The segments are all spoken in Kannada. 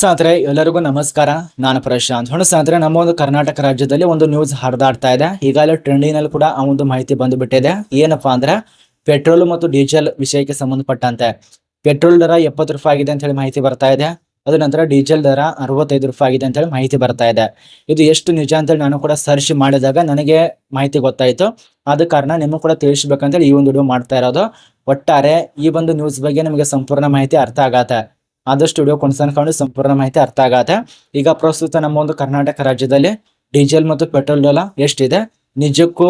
ಸಾಂದ್ರೆ ಎಲ್ಲರಿಗೂ ನಮಸ್ಕಾರ. ನಾನು ಪ್ರಶಾಂತ್. ಹೊಣ ಸ್ನೇಹಿತರೆ, ನಮ್ಮ ಒಂದು ಕರ್ನಾಟಕ ರಾಜ್ಯದಲ್ಲಿ ಒಂದು ನ್ಯೂಸ್ ಹರಿದಾಡ್ತಾ ಇದೆ. ಈಗಾಗಲೇ ಟ್ರೆಂಡಿನಲ್ಲಿ ಕೂಡ ಆ ಒಂದು ಮಾಹಿತಿ ಬಂದುಬಿಟ್ಟಿದೆ. ಏನಪ್ಪಾ ಅಂದ್ರೆ ಪೆಟ್ರೋಲ್ ಮತ್ತು ಡೀಸೆಲ್ ವಿಷಯಕ್ಕೆ ಸಂಬಂಧಪಟ್ಟಂತೆ. ಪೆಟ್ರೋಲ್ ದರ ಎಪ್ಪತ್ತು ರೂಪಾಯಿ ಆಗಿದೆ ಅಂತ ಹೇಳಿ ಮಾಹಿತಿ ಬರ್ತಾ ಇದೆ. ಅದ ನಂತರ ಡೀಸೆಲ್ ದರ ಅರವತ್ತೈದು ರೂಪಾಯಿ ಆಗಿದೆ ಅಂತ ಹೇಳಿ ಮಾಹಿತಿ ಬರ್ತಾ ಇದೆ. ಇದು ಎಷ್ಟು ನಿಜ ಅಂತೇಳಿ ನಾನು ಕೂಡ ಸರ್ಚ್ ಮಾಡಿದಾಗ ನನಗೆ ಮಾಹಿತಿ ಗೊತ್ತಾಯಿತು. ಆದ ಕಾರಣ ನಿಮಗೂ ಕೂಡ ತಿಳಿಸ್ಬೇಕಂತೇಳಿ ಈ ಒಂದು ವಿಡಿಯೋ ಮಾಡ್ತಾ ಇರೋದು. ಒಟ್ಟಾರೆ ಈ ಒಂದು ನ್ಯೂಸ್ ಬಗ್ಗೆ ನಿಮಗೆ ಸಂಪೂರ್ಣ ಮಾಹಿತಿ ಅರ್ಥ ಆಗತ್ತೆ. ಆದಷ್ಟು ವಿಡಿಯೋ ಕೊಂಡು ಸಂಪೂರ್ಣ ಮಾಹಿತಿ ಅರ್ಥ ಆಗತ್ತೆ. ಈಗ ಪ್ರಸ್ತುತ ನಮ್ಮ ಒಂದು ಕರ್ನಾಟಕ ರಾಜ್ಯದಲ್ಲಿ ಡೀಸೆಲ್ ಮತ್ತು ಪೆಟ್ರೋಲ್ ಡೊಲ ಎಷ್ಟಿದೆ? ನಿಜಕ್ಕೂ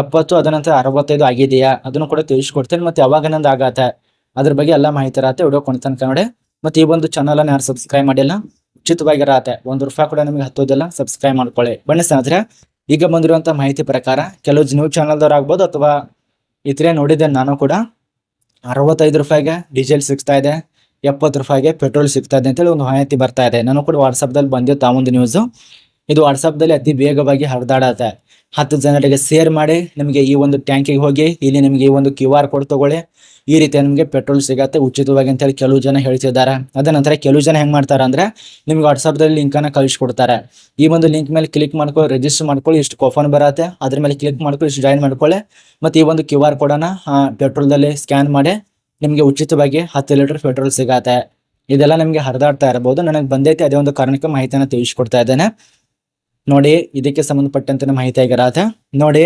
ಎಪ್ಪತ್ತು ಅದ ನಂತರ ಅರವತ್ತೈದು ಆಗಿದೆಯಾ? ಅದನ್ನು ಕೂಡ ತಿಳಿಸ್ಕೊಡ್ತೇನೆ ಮತ್ತೆ ಯಾವಾಗನಂದು ಆಗತ್ತೆ? ಅದ್ರ ಬಗ್ಗೆ ಎಲ್ಲ ಮಾಹಿತಿ ಇರತ್ತೆ. ವಿಡಿಯೋ ಕೊಂಡು ತನಕ ನೋಡಿ. ಮತ್ತೆ ಈ ಒಂದು ಚಾನಲ್ ಯಾರು ಸಬ್ಸ್ಕ್ರೈಬ್ ಮಾಡಿಲ್ಲ ಉಚಿತವಾಗಿ ಇರತ್ತೆ ಒಂದು ರೂಪಾಯಿ ಕೂಡ ನಿಮಗೆ ಹತ್ತೋದಿಲ್ಲ ಸಬ್ಸ್ಕ್ರೈಬ್ ಮಾಡ್ಕೊಳ್ಳಿ. ಬನ್ನಿ ಸ್ನೇಹಿತರೆ, ಈಗ ಬಂದಿರುವಂತಹ ಮಾಹಿತಿ ಪ್ರಕಾರ ಕೆಲವು ನ್ಯೂಸ್ ಚಾನಲ್ದವ್ರು ಆಗ್ಬೋದು ಅಥವಾ ಇತರೆ ನೋಡಿದ್ದೇನೆ ನಾನು ಕೂಡ. ಅರವತ್ತೈದು ರೂಪಾಯಿಗೆ ಡೀಸೆಲ್ ಸಿಗ್ತಾ ಇದೆ. ಎಪ್ಪತ್ತು ರೂಪಾಯಿಗೆ ಪೆಟ್ರೋಲ್ ಸಿಗ್ತಾ ಇದೆ ಅಂತೇಳಿ ಒಂದು ಮಾಹಿತಿ ಬರ್ತಾ ಇದೆ. ನಾನು ಕೂಡ ವಾಟ್ಸಪ್ದಲ್ಲಿ ಬಂದಿತ್ತು ಆ ಒಂದು ನ್ಯೂಸು ಇದು ವಾಟ್ಸಪ್ದಲ್ಲಿ ಅತಿ ವೇಗವಾಗಿ ಹರಿದಾಡತ್ತೆ. ಹತ್ತು ಜನರಿಗೆ ಶೇರ್ ಮಾಡಿ, ನಿಮಗೆ ಈ ಒಂದು ಟ್ಯಾಂಕಿಗೆ ಹೋಗಿ, ಇಲ್ಲಿ ನಿಮಗೆ ಈ ಒಂದು ಕ್ಯೂ ಆರ್ ಕೋಡ್ ತಗೊಳ್ಳಿ. ಈ ರೀತಿ ನಿಮಗೆ ಪೆಟ್ರೋಲ್ ಸಿಗತ್ತೆ ಉಚಿತವಾಗಿ ಅಂತೇಳಿ ಕೆಲವು ಜನ ಹೇಳ್ತಿದ್ದಾರೆ. ಅದ ನಂತರ ಕೆಲವು ಜನ ಹೆಂಗೆ ಮಾಡ್ತಾರೆ ಅಂದ್ರೆ ನಿಮ್ಗೆ ವಾಟ್ಸಪ್ದಲ್ಲಿ ಲಿಂಕನ್ನು ಕಳಿಸ್ಕೊಡ್ತಾರೆ. ಈ ಒಂದು ಲಿಂಕ್ ಮೇಲೆ ಕ್ಲಿಕ್ ಮಾಡ್ಕೊಳ್ಳಿ ರಿಜಿಸ್ಟರ್ ಮಾಡ್ಕೊಳ್ಳಿ ಇಷ್ಟು ಕೋಫನ್ ಬರತ್ತೆ. ಅದ್ರ ಮೇಲೆ ಕ್ಲಿಕ್ ಮಾಡ್ಕೊಳ್ಳಿ ಇಷ್ಟು ಜಾಯಿನ್ ಮಾಡ್ಕೊಳ್ಳಿ ಮತ್ತೆ ಈ ಒಂದು ಕ್ಯೂ ಆರ್ ಕೋಡನ್ನು ಪೆಟ್ರೋಲ್ದಲ್ಲಿ ಸ್ಕ್ಯಾನ್ ಮಾಡಿ ನಿಮಗೆ ಉಚಿತವಾಗಿ ಹತ್ತು ಲೀಟರ್ ಪೆಟ್ರೋಲ್ ಸಿಗತ್ತೆ. ಇದೆಲ್ಲ ನಿಮಗೆ ಹರಿದಾಡ್ತಾ ಇರಬಹುದು ನನಗೆ ಬಂದೈತಿ, ಅದೇ ಒಂದು ಕಾರಣಕ್ಕೆ ಮಾಹಿತಿಯನ್ನು ತಿಳಿಸ್ಕೊಡ್ತಾ ಇದ್ದೇನೆ. ನೋಡಿ, ಇದಕ್ಕೆ ಸಂಬಂಧಪಟ್ಟಂತೆ ಮಾಹಿತಿ ಆಗಿರತ್ತೆ ನೋಡಿ,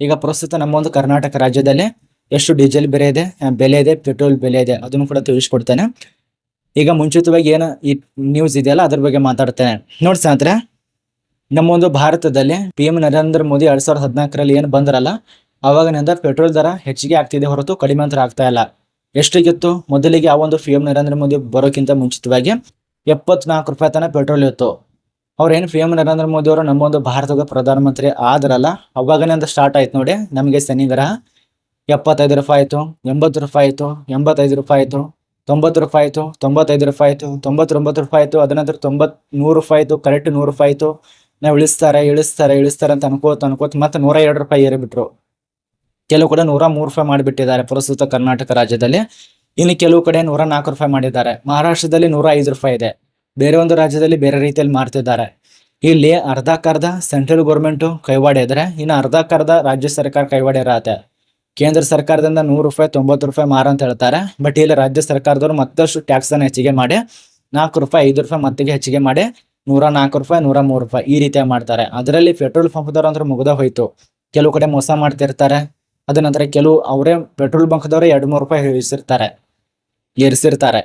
ಈಗ ಪ್ರಸ್ತುತ ನಮ್ಮ ಒಂದು ಕರ್ನಾಟಕ ರಾಜ್ಯದಲ್ಲಿ ಎಷ್ಟು ಡೀಸೆಲ್ ಬೆಲೆ ಇದೆ? ಬೆಲೆ ಇದೆ, ಪೆಟ್ರೋಲ್ ಬೆಲೆ ಇದೆ. ಅದನ್ನು ಕೂಡ ತಿಳಿಸ್ಕೊಡ್ತೇನೆ. ಈಗ ಮುಂಚಿತವಾಗಿ ಏನು ಈ ನ್ಯೂಸ್ ಇದೆಯಲ್ಲ, ಅದ್ರ ಬಗ್ಗೆ ಮಾತಾಡ್ತೇನೆ. ನೋಡಿ ಸ್ನೇಹಿತರೆ ನಮ್ಮ ಒಂದು ಭಾರತದಲ್ಲಿ ಪಿ ಎಂ ನರೇಂದ್ರ ಮೋದಿ ಎರಡ್ ಸಾವಿರದ ಹದಿನಾಲ್ಕರಲ್ಲಿ ಏನು ಬಂದ್ರಲ್ಲ, ಅವಾಗಿನಿಂದ ಪೆಟ್ರೋಲ್ ದರ ಹೆಚ್ಚಿಗೆ ಆಗ್ತಿದೆ ಹೊರತು ಕಡಿಮೆ ಅಂತ ಆಗ್ತಾ ಇಲ್ಲ. ಎಷ್ಟಿಗಿತ್ತು ಮೊದಲಿಗೆ ಆ ಒಂದು ಪಿ ಎಂ ನರೇಂದ್ರ ಮೋದಿ ಬರೋಕ್ಕಿಂತ ಮುಂಚಿತವಾಗಿ ಎಪ್ಪತ್ನಾಲ್ಕು ರೂಪಾಯಿ ತನಕ ಪೆಟ್ರೋಲ್ ಇತ್ತು. ಅವ್ರೇನು ಪಿ ಎಂ ನರೇಂದ್ರ ಮೋದಿ ಅವರು ನಮ್ಮ ಒಂದು ಭಾರತದ ಪ್ರಧಾನಮಂತ್ರಿ ಆದ್ರಲ್ಲ ಅಂತ ಸ್ಟಾರ್ಟ್ ಆಯ್ತು ನೋಡಿ, ನಮಗೆ ಶನಿ ಎಪ್ಪತ್ತೈದು ರೂಪಾಯಿ ಆಯಿತು, ಎಂಬತ್ತು ರೂಪಾಯಿ ಆಯಿತು, ಎಂಬತ್ತೈದು ರೂಪಾಯಿ ಆಯಿತು, ತೊಂಬತ್ತು ರೂಪಾಯಿ ಆಯಿತು, ತೊಂಬತ್ತೈದು ರೂಪಾಯಿ ಆಯಿತು, ತೊಂಬತ್ತೊಂಬತ್ತು ರೂಪಾಯಿ ಆಯಿತು, ಅದನಂತರ ತೊಂಬತ್ ನೂರು ರೂಪಾಯಿ ಆಯಿತು ಕರೆಕ್ಟ್ ನೂರು ರೂಪಾಯಿ ಆಯ್ತು. ನಾವು ಇಳಿಸ್ತಾರೆ ಇಳಿಸ್ತಾರೆ ಇಳಿಸ್ತಾರೆ ಅಂತ ಅನ್ಕೋತ ಅನ್ಕೋತ ಮತ್ತೆ ನೂರ ಎರಡು ರೂಪಾಯಿ ಏರಿಬಿಟ್ರು. ಕೆಲವು ಕಡೆ ನೂರ ಮೂರು ರೂಪಾಯಿ ಮಾಡಿಬಿಟ್ಟಿದ್ದಾರೆ. ಪ್ರಸ್ತುತ ಕರ್ನಾಟಕ ರಾಜ್ಯದಲ್ಲಿ. ಇನ್ನು ಕೆಲವು ಕಡೆ ನೂರ ನಾಲ್ಕು ರೂಪಾಯಿ ಮಾಡಿದ್ದಾರೆ. ಮಹಾರಾಷ್ಟ್ರದಲ್ಲಿ ನೂರ ಐದು ರೂಪಾಯಿ ಇದೆ. ಬೇರೆ ಒಂದು ರಾಜ್ಯದಲ್ಲಿ ಬೇರೆ ರೀತಿಯಲ್ಲಿ ಮಾಡ್ತಿದ್ದಾರೆ. ಇಲ್ಲಿ ಅರ್ಧಕ್ಕರ್ಧ ಸೆಂಟ್ರಲ್ ಗೌರ್ಮೆಂಟು ಕೈವಾಡ ಇದ್ರೆ, ಇನ್ನು ಅರ್ಧಕ್ಕರ್ಧ ರಾಜ್ಯ ಸರ್ಕಾರ ಕೈವಾಡ ಇರತ್ತೆ. ಕೇಂದ್ರ ಸರ್ಕಾರದಿಂದ ನೂರು ರೂಪಾಯಿ, ತೊಂಬತ್ತು ರೂಪಾಯಿ ಮಾರ ಅಂತ ಹೇಳ್ತಾರೆ. ಬಟ್ ಇಲ್ಲಿ ರಾಜ್ಯ ಸರ್ಕಾರದವರು ಮತ್ತಷ್ಟು ಟ್ಯಾಕ್ಸ್ ಅನ್ನು ಹೆಚ್ಚಿಗೆ ಮಾಡಿ, ನಾಲ್ಕು ರೂಪಾಯಿ, ಐದು ರೂಪಾಯಿ ಮತ್ತಿಗೆ ಹೆಚ್ಚಿಗೆ ಮಾಡಿ, ನೂರ ನಾಲ್ಕು ರೂಪಾಯಿ, ನೂರ ಮೂರು ರೂಪಾಯಿ ಈ ರೀತಿಯಾಗಿ ಮಾಡ್ತಾರೆ. ಅದರಲ್ಲಿ ಪೆಟ್ರೋಲ್ ಪಂಪ್ದವ್ರು ಅಂದ್ರೆ ಮುಗ್ದ ಹೋಯ್ತು. ಕೆಲವು ಕಡೆ ಮೋಸ ಮಾಡ್ತಿರ್ತಾರೆ. ಅದ ನಂತರ ಕೆಲವು ಅವರೇ ಪೆಟ್ರೋಲ್ ಬಂಕ್ದವರೇ ಎರಡು ಮೂರು ರೂಪಾಯಿ ಇಳಿಸಿರ್ತಾರೆ ಏರಿಸಿರ್ತಾರೆ.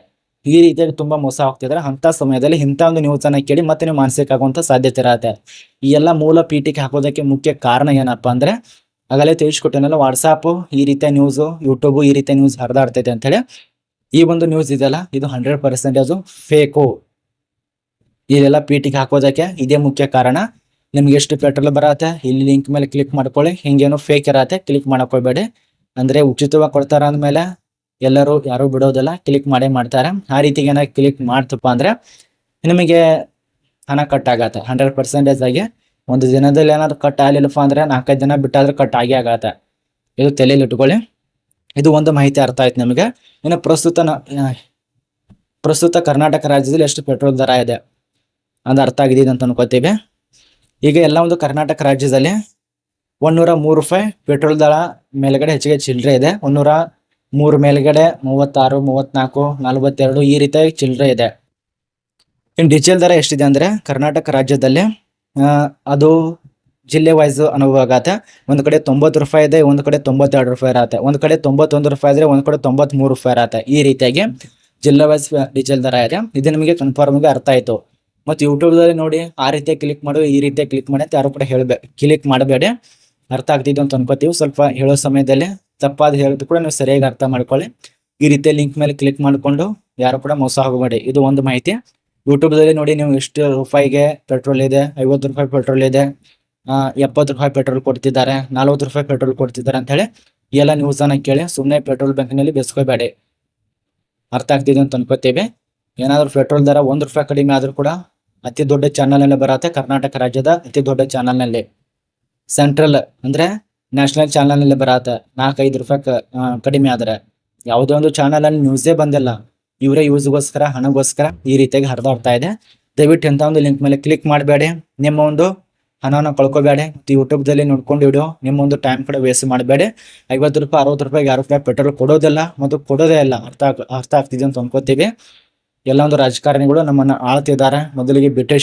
ಈ ರೀತಿಯಾಗಿ ತುಂಬಾ ಮೋಸ ಹೋಗ್ತಿದ್ರೆ ಅಂತ ಸಮಯದಲ್ಲಿ ಇಂಥ ಒಂದು ನ್ಯೂಸ್ ಅನ್ನ ಕೇಳಿ ಮತ್ತೆ ನೀವು ಮಾನಸಿಕ ಆಗುವಂತ ಸಾಧ್ಯತೆ ಇರತ್ತೆ. ಈ ಎಲ್ಲ ಮೂಲ ಪೀಠಿಗೆ ಹಾಕೋದಕ್ಕೆ ಮುಖ್ಯ ಕಾರಣ ಏನಪ್ಪಾ ಅಂದ್ರೆ, ಆಗಲೇ ತಿಳಿಸ್ಕೊಟ್ಟೇನಲ್ಲ ವಾಟ್ಸಾಪ್ ಈ ರೀತಿಯ ನ್ಯೂಸ್ ಯೂಟ್ಯೂಬ್ ಈ ರೀತಿಯ ನ್ಯೂಸ್ ಹರಿದಾಡ್ತೈತೆ ಅಂತೇಳಿ ಈ ಒಂದು ನ್ಯೂಸ್ ಇದೆಯಲ್ಲ, ಇದು ಹಂಡ್ರೆಡ್ ಪರ್ಸೆಂಟೇಜು ಫೇಕು ಇದೆಲ್ಲ ಪೀಠಿಗೆ ಹಾಕೋದಕ್ಕೆ ಇದೇ ಮುಖ್ಯ ಕಾರಣ. ನಿಮ್ಗೆ ಎಷ್ಟು ಪೆಟ್ರೋಲ್ ಬರತ್ತೆ, ಇಲ್ಲಿ ಲಿಂಕ್ ಮೇಲೆ ಕ್ಲಿಕ್ ಮಾಡ್ಕೊಳ್ಳಿ. ಹಿಂಗೇನು ಫೇಕ್ ಇರತ್ತೆ ಕ್ಲಿಕ್ ಮಾಡ್ಕೊಳ್ಬೇಡಿ. ಅಂದ್ರೆ ಉಚಿತವಾಗಿ ಕೊಡ್ತಾರ ಅಂದ್ಮೇಲೆ ಎಲ್ಲರೂ ಯಾರು ಬಿಡೋದಿಲ್ಲ ಕ್ಲಿಕ್ ಮಾಡೇ ಮಾಡ್ತಾರೆ. ಆ ರೀತಿಗೆ ಏನಾದ್ರು ಕ್ಲಿಕ್ ಮಾಡ್ತಪ್ಪ ಅಂದ್ರೆ ನಿಮಗೆ ಹಣ ಕಟ್ ಆಗತ್ತೆ. ಹಂಡ್ರೆಡ್ ಪರ್ಸೆಂಟೇಜ್ ಆಗಿ ಒಂದು ದಿನದಲ್ಲಿ ಏನಾದ್ರು ಕಟ್ ಆಗಲಿಲ್ಲಪ್ಪ ಅಂದ್ರೆ ನಾಲ್ಕೈದು ದಿನ ಬಿಟ್ಟಾದ್ರೆ ಕಟ್ ಆಗಿ ಆಗತ್ತೆ. ಇದು ತಲೆಯಲ್ಲಿ ಇಟ್ಕೊಳ್ಳಿ. ಇದು ಒಂದು ಮಾಹಿತಿ ಅರ್ಥ ಆಯ್ತು ನಿಮಗೆ. ಇನ್ನು ಪ್ರಸ್ತುತ ಪ್ರಸ್ತುತ ಕರ್ನಾಟಕ ರಾಜ್ಯದಲ್ಲಿ ಎಷ್ಟು ಪೆಟ್ರೋಲ್ ದರ ಇದೆ? ಅದು ಅರ್ಥ ಆಗಿದೆ ಅಂತ ಅನ್ಕೋತೀವಿ. ಈಗ ಎಲ್ಲ ಒಂದು ಕರ್ನಾಟಕ ರಾಜ್ಯದಲ್ಲಿ ಒಂದೂರ ಮೂರು ರೂಪಾಯಿ ಪೆಟ್ರೋಲ್ ದರ ಮೇಲ್ಗಡೆ ಹೆಚ್ಚಿಗೆ ಚಿಲ್ಲರೆ ಇದೆ. ಒಂದೂರ ಮೂರು ಮೇಲ್ಗಡೆ ಮೂವತ್ತಾರು, ಮೂವತ್ನಾಲ್ಕು, ನಲವತ್ತೆರಡು ಈ ರೀತಿಯಾಗಿ ಚಿಲ್ಲರೆ ಇದೆ. ಇನ್ನು ಡೀಸೆಲ್ ದರ ಎಷ್ಟಿದೆ ಅಂದರೆ ಕರ್ನಾಟಕ ರಾಜ್ಯದಲ್ಲಿ ಅದು ಜಿಲ್ಲೆ ವೈಸ್ ಅನುಭವಾಗತ್ತೆ ಒಂದು ಕಡೆ ತೊಂಬತ್ತು ರೂಪಾಯಿ ಇದೆ, ಒಂದು ಕಡೆ ತೊಂಬತ್ತೆರಡು ರೂಪಾಯಿ ಇರತ್ತೆ. ಒಂದು ಕಡೆ ತೊಂಬತ್ತೊಂದು ರೂಪಾಯಿ ಇದ್ರೆ ಒಂದು ಕಡೆ ತೊಂಬತ್ಮೂರು ರೂಪಾಯಿ ಇರತ್ತೆ. ಈ ರೀತಿಯಾಗಿ ಜಿಲ್ಲೆ ವೈಸ್ ಡೀಸೆಲ್ ದರ ಇದೆ. ಇದು ನಿಮಗೆ ಕನ್ಫರ್ಮ್ಗೆ ಅರ್ಥ ಆಯ್ತು. ಮತ್ತು ಯೂಟ್ಯೂಬ್ದಲ್ಲಿ ನೋಡಿ ಆ ರೀತಿಯ ಕ್ಲಿಕ್ ಮಾಡು, ಈ ರೀತಿಯ ಕ್ಲಿಕ್ ಮಾಡಿ ಅಂತ ಯಾರು ಕೂಡ ಹೇಳ್ಬೇಕು ಕ್ಲಿಕ್ ಮಾಡಬೇಡಿ. ಅರ್ಥ ಆಗ್ತಿದ್ದು ಅಂತ ಅನ್ಕೋತೀವಿ. ಸ್ವಲ್ಪ ಹೇಳೋ ಸಮಯದಲ್ಲಿ ತಪ್ಪಾದ ಹೇಳಿದ್ರು ಕೂಡ ನೀವು ಸರಿಯಾಗಿ ಅರ್ಥ ಮಾಡ್ಕೊಳ್ಳಿ. ಈ ರೀತಿಯ ಲಿಂಕ್ ಮೇಲೆ ಕ್ಲಿಕ್ ಮಾಡಿಕೊಂಡು ಯಾರು ಕೂಡ ಮೋಸ ಹೋಗಬೇಡಿ. ಇದು ಒಂದು ಮಾಹಿತಿ. ಯೂಟ್ಯೂಬ್ದಲ್ಲಿ ನೋಡಿ ನೀವು ಎಷ್ಟು ರೂಪಾಯಿಗೆ ಪೆಟ್ರೋಲ್ ಇದೆ, ಐವತ್ತು ರೂಪಾಯಿ ಪೆಟ್ರೋಲ್ ಇದೆ ಎಪ್ಪತ್ತು ರೂಪಾಯಿ ಪೆಟ್ರೋಲ್ ಕೊಡ್ತಿದ್ದಾರೆ, ನಲ್ವತ್ತು ರೂಪಾಯಿ ಪೆಟ್ರೋಲ್ ಕೊಡ್ತಿದ್ದಾರೆ ಅಂತ ಹೇಳಿ ಎಲ್ಲ ನ್ಯೂಸ್ ಅನ್ನ ಕೇಳಿ ಸುಮ್ಮನೆ ಪೆಟ್ರೋಲ್ ಬಂಕ್ನಲ್ಲಿ ಬೆಸ್ಕೋಬೇಡಿ. ಅರ್ಥ ಆಗ್ತಿದೆ ಅಂತ ಅನ್ಕೋತೀವಿ. ಏನಾದರೂ ಪೆಟ್ರೋಲ್ ದರ ಒಂದು ರೂಪಾಯಿ ಕಡಿಮೆ ಆದರೂ ಕೂಡ ಅತಿ ದೊಡ್ಡ ಚಾನಲ್ನಲ್ಲಿ ಬರತ್ತೆ, ಕರ್ನಾಟಕ ರಾಜ್ಯದ ಅತಿ ದೊಡ್ಡ ಚಾನಲ್ನಲ್ಲಿ ಸೆಂಟ್ರಲ್ ಅಂದ್ರೆ ನ್ಯಾಷನಲ್ ಚಾನಲ್ನಲ್ಲಿ ಬರತ್ತೆ. ನಾಲ್ಕೈದು ರೂಪಾಯಿ ಕಡಿಮೆ ಆದ್ರೆ. ಯಾವುದೇ ಒಂದು ಚಾನಲ್ ಅಲ್ಲಿ ನ್ಯೂಸೇ ಬಂದಿಲ್ಲ. ಇವರೇ ಯೂಸ್ಗೋಸ್ಕರ ಹಣಗೋಸ್ಕರ ಈ ರೀತಿಯಾಗಿ ಹರಿದಾಡ್ತಾ ಇದೆ. ದಯವಿಟ್ಟು ಎಂತ ಒಂದು ಲಿಂಕ್ ಮೇಲೆ ಕ್ಲಿಕ್ ಮಾಡಬೇಡಿ. ನಿಮ್ಮ ಒಂದು ಹಣವನ್ನು ಕಳ್ಕೊಬೇಡಿ. ಮತ್ತು ಯೂಟ್ಯೂಬ್ದಲ್ಲಿ ನೋಡ್ಕೊಂಡು ಇಡೋ. ನಿಮ್ಮ ಒಂದು ಟೈಮ್ ಕೂಡ ವೇಸ್ಟ್ ಮಾಡಬೇಡಿ. ಐವತ್ತು ರೂಪಾಯಿ, ಅರವತ್ತು ರೂಪಾಯಿಗೆ ಯಾರು ರೂಪಾಯಿ ಪೆಟ್ರೋಲ್ ಕೊಡೋದಿಲ್ಲ. ಮತ್ತು ಕೊಡೋದೇ ಇಲ್ಲ. ಅರ್ಥ ಅರ್ಥ ಆಗ್ತಿದೆ ಅಂತ ಅನ್ಕೋತೀವಿ. ಎಲ್ಲ ಒಂದು ರಾಜಕಾರಣಿಗಳು ನಮ್ಮನ್ನ ಆಳ್ತಿದ್ದಾರೆ. ಮೊದಲಿಗೆ ಬ್ರಿಟಿಷ್